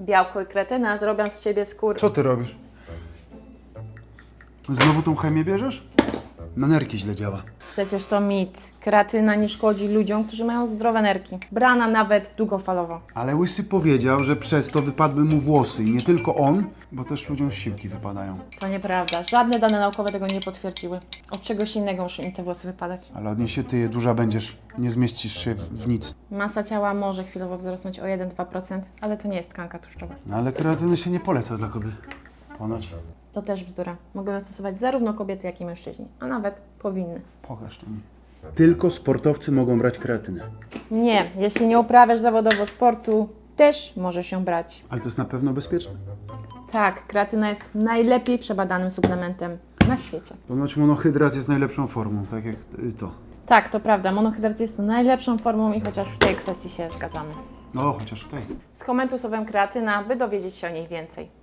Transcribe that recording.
Białko i kretyna zrobią z ciebie skór. Co ty robisz? Znowu tą chemię bierzesz? Na nerki źle działa. Przecież to mit. Kreatyna nie szkodzi ludziom, którzy mają zdrowe nerki. Brana nawet długofalowo. Ale Łysy powiedział, że przez to wypadły mu włosy i nie tylko on, bo też ludziom siłki wypadają. To nieprawda. Żadne dane naukowe tego nie potwierdziły. Od czegoś innego muszą im te włosy wypadać. Ale od niej się ty duża będziesz, nie zmieścisz się w, w nic. Masa ciała może chwilowo wzrosnąć o 1-2%, ale to nie jest tkanka tłuszczowa. No ale kreatyny się nie poleca dla kobiet. Ponoć. To też bzdura. Mogą ją stosować zarówno kobiety, jak i mężczyźni, a nawet powinny. Pokaż to mi. Tylko sportowcy mogą brać kreatynę. Nie, jeśli nie uprawiasz zawodowo sportu, też może się brać. Ale to jest na pewno bezpieczne. Tak, kreatyna jest najlepiej przebadanym suplementem na świecie. Ponoć monohydrat jest najlepszą formą, tak jak y, to. Tak, to prawda, monohydrat jest najlepszą formą i chociaż w tej kwestii się zgadzamy. No, chociaż w tej. Skomentuj słowem kreatyna, by dowiedzieć się o niej więcej.